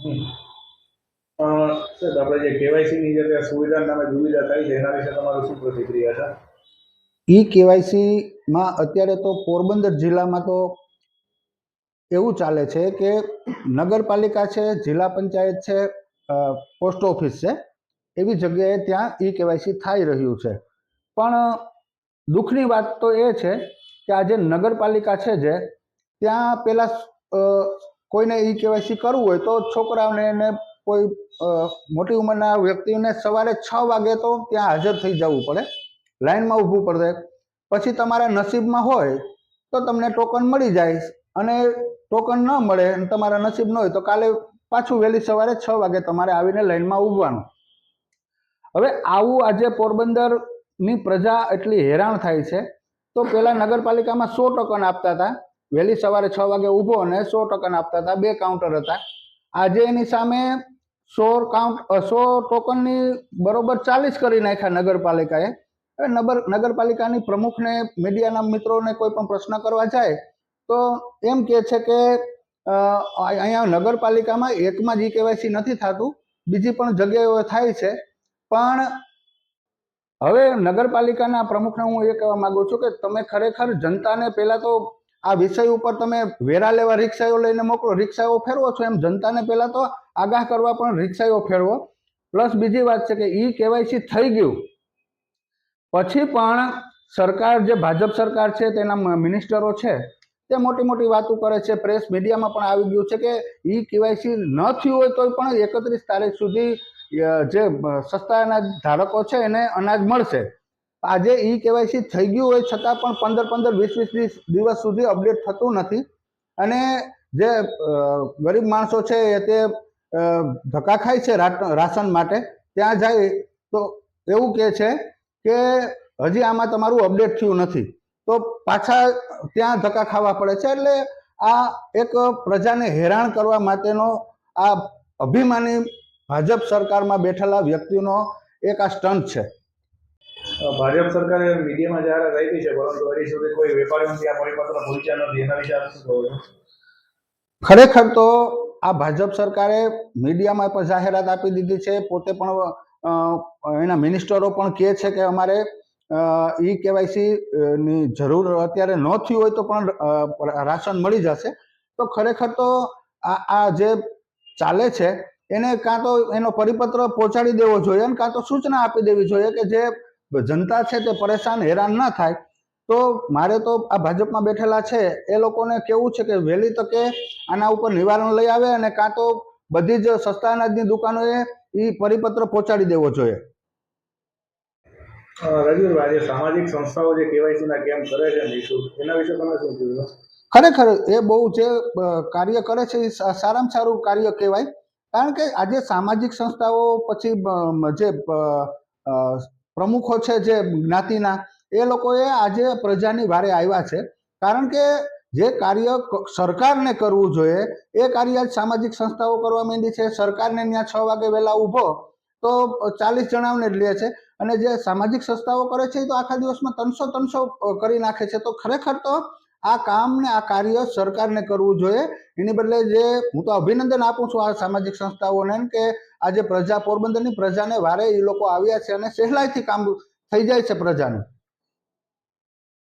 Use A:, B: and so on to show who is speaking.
A: હમ. Sir આપણે જે કેવાયસીની જે સુવિધા નામે દુવિધા થાય છે, એના વિશે તમારું શું પ્રતિક્રિયા છે
B: ઈ કેવાયસીમાં અત્યારે તો પોરબંદર જિલ્લામાં તો એવું ચાલે છે કે નગરપાલિકા છે, જિલ્લા પંચાયત છે પોસ્ટ ઓફિસ છે, એવી જગ્યાએ ત્યાં ઈ કેવાયસી થઈ રહ્યું છે પણ દુઃખની વાત તો એ છે કે આ જે નગરપાલિકા છે જે, ત્યાં પહેલાં કોઈને ઈ કેવાયસી કરવું હોય તો છોકરાઓને એને કોઈ મોટી ઉંમરના વ્યક્તિને સવારે છ વાગે તો ત્યાં હાજર થઈ જવું પડે. લાઈનમાં ઊભું પડે. પછી તમારા નસીબમાં હોય તો તમને ટોકન મળી જાય અને ટોકન ન મળે અને તમારા નસીબ ન હોય તો કાલે પાછું વહેલી સવારે છ વાગે તમારે આવીને લાઈનમાં ઊભવાનું. હવે આવું આજે પોરબંદરની પ્રજા એટલી હેરાન થાય છે. તો પહેલાં નગરપાલિકામાં સો ટોકન આપતા હતા. વહેલી સવારે છ વાગે ઊભો અને સો ટોકન આપતા હતા, બે કાઉન્ટર હતા. આજે એની સામે સો કાઉન્ટ સો ટોકનની બરોબર ચાલીસ કરી નાખ્યા નગરપાલિકાએ. નગર નગરપાલિકાની પ્રમુખને મીડિયાના મિત્રોને કોઈ પણ પ્રશ્ન કરવા જાય, તો એમ કહે છે કે અહીંયા નગરપાલિકામાં એકમાં જ કેવાયસી નથી થતું, બીજી પણ જગ્યાએ થાય છે. પણ હવે નગરપાલિકાના પ્રમુખને હું એ કહેવા માગું છું કે તમે ખરેખર જનતાને પહેલાં તો આ વિષય ઉપર તમે વેરા લેવા રિક્ષાઓ લઈને મોકલો. રિક્ષાઓ ફેરવો છો એમ જનતાને પહેલાં તો આગાહ કરવા પણ રિક્ષાઓ ફેરવો. પ્લસ બીજી વાત છે કે ઈ કેવાયસી થઈ ગયું. પછી પણ સરકાર જે ભાજપ સરકાર છે, તેના મિનિસ્ટરો છે, તે મોટી મોટી વાતો કરે છે. પ્રેસ મીડિયામાં પણ આવી ગયું છે કે ઈ કેવાયસી ન થયું હોય તો પણ એકત્રીસ તારીખ સુધી જે સસ્તા અનાજ ધારકો છે એને અનાજ મળશે. આજે ઈ કેવાયસી થઈ ગયું હોય છતાં પણ પંદર પંદર વીસ વીસ વીસ દિવસ સુધી અપડેટ થતું નથી. અને જે ગરીબ માણસો છે એ તે ધક્કા ખાય છે રાશન માટે, ત્યાં જાય તો એવું કહે છે કે હજી આમાં તમારું અપડેટ થયું નથી. તો પાછા ત્યાં ધક્કા ખાવા પડે છે એટલે આ એક પ્રજાને હેરાન કરવા માટેનો આ અભિમાની ભાજપ સરકારમાં બેઠેલા વ્યક્તિનો એક આ સ્ટન્ટ છે.
A: ભાજપ સરકારે મીડિયામાં જાહેરાત આપી છે, પરંતુ હજી સુધી કોઈ વેપારીઓથી આ પરિપત્ર પહોંચ્યા નથી, એના વિશે
B: ખરેખર તો આ ભાજપ સરકારે મીડિયામાં પણ જાહેરાત આપી દીધી છે, પોતે પણ એના મિનિસ્ટરો પણ કહે છે કે અમારે ઈ કેવાયસી ની જરૂર અત્યારે ન થયું હોય તો પણ રાશન મળી જશે. તો ખરેખર તો આ આ જે ચાલે છે, એને કાં તો એનો પરિપત્ર પહોંચાડી દેવો જોઈએ અને કાં તો સૂચના આપી દેવી જોઈએ કે જે જનતા છે તે પરેશાન હેરાન ન થાય તો મારે તો આ ભાજપમાં બેઠેલા છે એ લોકોને કેવું છે કે વહેલી તકે આના ઉપર નિવારણ લઈ આવે અને કાં તો બધી જ સસ્તા અનાજની દુકાનોએ એ પરિપત્ર પહોંચાડી દેવો જોઈએ.
A: આજે સામાજિક સંસ્થાઓ જે કેવાયસીના કેમ્પ કરે છે એના વિશે તમે શું કહેશો?
B: ખરેખર એ બહુ જે કાર્ય કરે છે એ સારામાં સારું કાર્ય કહેવાય. કારણ કે આજે સામાજિક સંસ્થાઓ પછી જે પ્રમુખો છે જે જ્ઞાતિના, એ લોકોએ આજે પ્રજાની વારે આવ્યા છે. કારણ કે જે કાર્ય સરકારને કરવું જોઈએ, એ કાર્ય સામાજિક સંસ્થાઓ કરવા માંડી છે. સરકારને ત્યાં છ વાગે વહેલા ઊભો, તો ચાલીસ જણાઓને જ લે છે. અને જે સામાજિક સંસ્થાઓ કરે છે, એ તો આખા દિવસમાં ત્રણસો ત્રણસો કરી નાખે છે. તો ખરેખર તો આ કામ ને આ કાર્ય સરકારને કરવું જોઈએ. એની બદલે જે હું તો અભિનંદન આપું છું આ સામાજિક સંસ્થાઓને કે આજે પ્રજા પોરબંદરની પ્રજાને વારે એ લોકો આવ્યા છે અને સહેલાઈથી કામ થઈ જાય છે પ્રજાનું.